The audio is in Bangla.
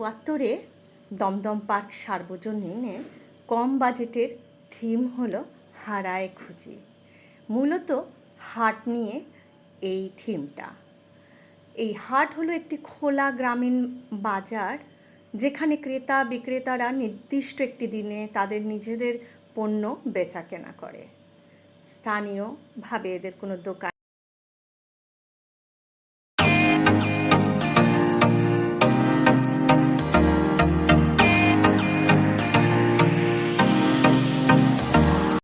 চুয়াত্তরে দমদম পার্ক সার্বজনীনে কম বাজেটের থিম হলো হারায় খুঁজি। মূলত হাট নিয়ে এই থিমটা। এই হাট হলো একটি খোলা গ্রামীণ বাজার যেখানে ক্রেতা বিক্রেতারা নির্দিষ্ট একটি দিনে তাদের নিজেদের পণ্য বেচা কেনা করে। স্থানীয়ভাবে এদের কোনো দোকান